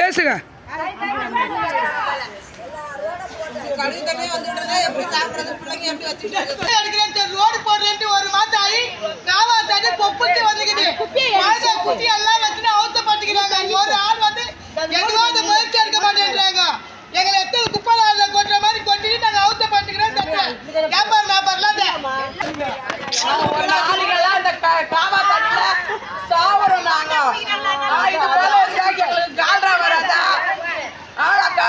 பேசுங்க. அடிக்கிறேன் ரோடு போடுறேன்ட்டு ஒரு மாதம் ஆகி காவா தண்ணி பொப்புட்டு வந்துக்குது குழந்தை குட்டி எல்லாம் வச்சுட்டு அவுத்த பாட்டுக்கிறாங்க ஒரு ஆள் வந்து எதுவும் அந்த முயற்சி எடுக்க மாட்டேன்றாங்க எங்களை எத்தனை குப்பை கொட்டுற மாதிரி கொட்டிட்டு நாங்கள் அவுத்த பாட்டுக்கிறோம் வியாபாரம் வியாபாரம் ஆளுங்கெல்லாம் இந்த கா- காவா தண்ணியில சாவறோம் நாங்க. ஆ, இது போல வச்சா எங்களுக்கு கால்ரா வராதா? ஆ, க-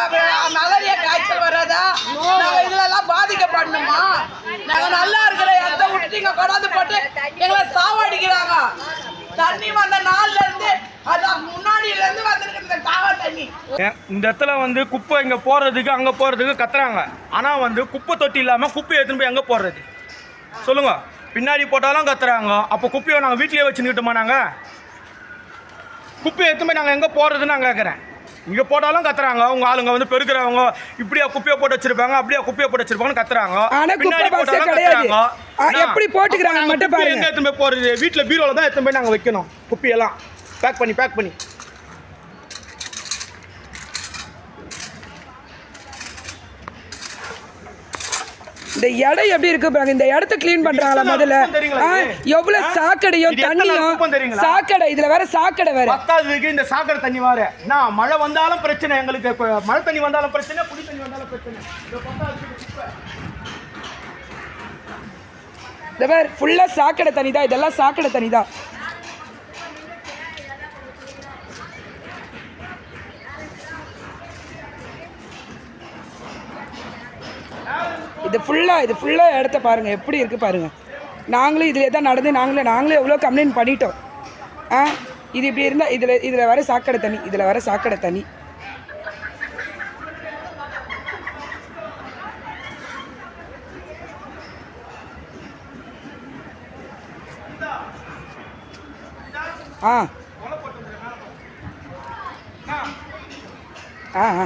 மலேரியா காய்ச்சல் வராதா? நாங்க இதுலலாம் பாதிக்கப்படணுமா? நாங்க நல்லா இருக்கிற இடத்த விட்டுட்டு இங்க கொண்டாந்து போட்டு எங்களை சாவடிக்கிறாங்க. தண்ணி வந்த நாள்ல இருந்து இந்த இடத்துல வந்து குப்பை இங்க போறதுக்கு அங்க போறதுக்கு கத்துறாங்க. ஆனா வந்து குப்பை தொட்டி இல்லாம குப்பை எடுத்துன்னு போய் எங்க போடுறது? சொல்லுங்க. பின்னாடி போட்டாலும் கத்துறாங்க. அப்போ குப்பையை நாங்கள் வீட்டிலேயே வச்சுக்கிட்டோமா நாங்கள் குப்பையை எடுத்து போய் நாங்கள் எங்கே போடுறதுன்னு நான் கேட்குறேன் இங்கே போட்டாலும் கத்துறாங்க உங்க ஆளுங்க வந்து பெருக்கிறவங்க இப்படியா குப்பையை போட்டு வச்சிருப்பாங்க அப்படியே குப்பையை போட்டு வச்சிருப்பாங்கன்னு கத்துறாங்க ஆனா குப்பை பின்னாடி கிடையாது. கத்துறாங்க. என்ன? எப்படி போட்டுக்கிறாங்க மட்டும் பாருங்க. எங்க எடுத்துன்னு போய் போறது வீட்டில் பீரோவில் தான் எடுத்துன்னு போய் நாங்கள் வைக்கணும் குப்பையெல்லாம் பேக் பண்ணி பேக் பண்ணி இந்த இடம் எப்படி இருக்கு பாருங்க இந்த இடத்த க்ளீன் பண்றாங்களா முதல்ல? எவ்வளவு? சாக்கடையும் எத்தனை தண்ணியும்? சாக்கடை இதுல வேற சாக்கடை வேற பத்தாவதுக்கு இந்த சாக்கடை தண்ணி வார நான் மழை வந்தாலும் பிரச்சனை எங்களுக்கு மழை தண்ணி வந்தாலும் பிரச்சனை குடி தண்ணி வந்தாலும் பிரச்சனை இந்த வேற ஃபுல்லா சாக்கடை தண்ணி தான் இதெல்லாம் சாக்கடை தண்ணி தான் இது ஃபுல்லாக இது ஃபுல்லாக இடத்த பாருங்கள் எப்படி இருக்குது பாருங்கள் நாங்களும் இதிலே தான் நடந்து நாங்களே நாங்களே எவ்வளோ கம்ப்ளைண்ட் பண்ணிட்டோம். ஆ? இது இப்படி இருந்தால் இதில் இதில் வர சாக்கடை தண்ணி இதில் வர சாக்கடை தண்ணி. ஆ. ஆ ஆ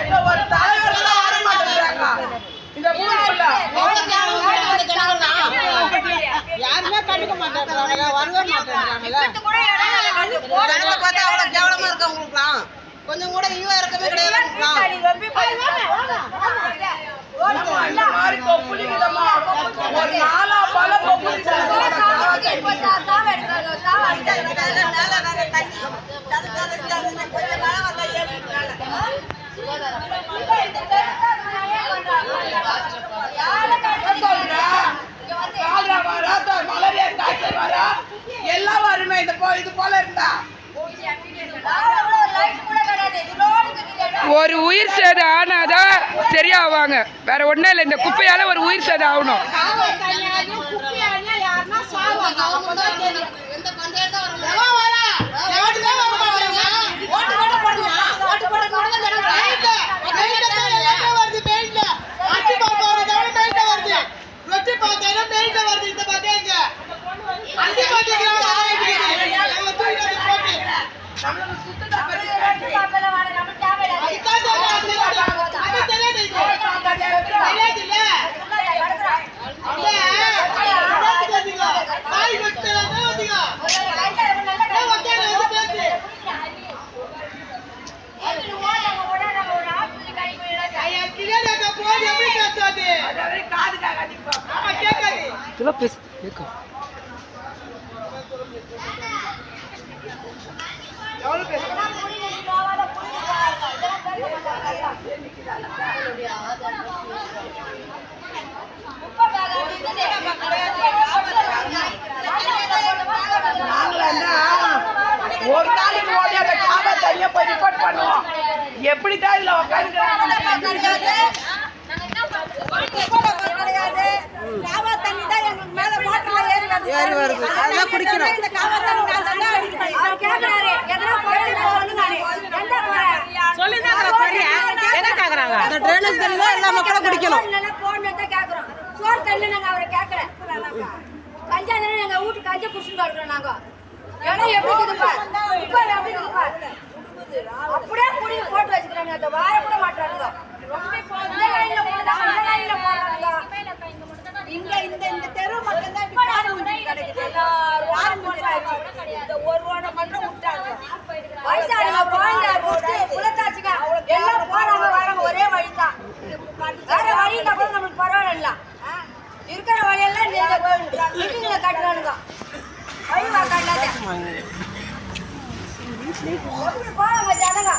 எங்க ஒரு தலைவர் கூட வர மாட்டேங்கிறாங்க இந்த ஊருக்குள்ள யாருமே கண்டுக்க வரவே மாட்டேன்றாங்க பார்த்தா அவ்வளவு கேவலமா இருக்கு அவங்களுக்குலாம் கொஞ்சம் கூட ஈவா இருக்கவே கிடையாது இந்த மாதிரி கொப்புளிக்குதம்மா. ஒரு நாலா பல மலேரியா காய்ச்சல் வரா எல்லாம் வருமே இந்த போ இது போல இருந்தா. ஒரு உயிர் சேதம் ஆனாதான் சரியாவாங்க. வேற ஒன்றும் இல்லை இந்த குப்பையால ஒரு உயிர் சேதம் ஆகணும். சுத்தத்தை பத்தி அதாவது ஒரு நாளைக்கு ஓடி அந்த காவா தனியா போய் ரிப்போர்ட் பண்ணுவோம். எப்படித்தான் இதுல உட்காந்து கஞ்சா எங்க வீட்டு கஞ்சா குடிச்சுட்டு இருக்கிறோம் நாங்க. இடம் எப்படி இருக்குது எப்படி இருக்குது அப்படியே போட்டு வச்சுக்கிறாங்க அந்த வார கூட மாட்டாங்க எப்படி போறாங்க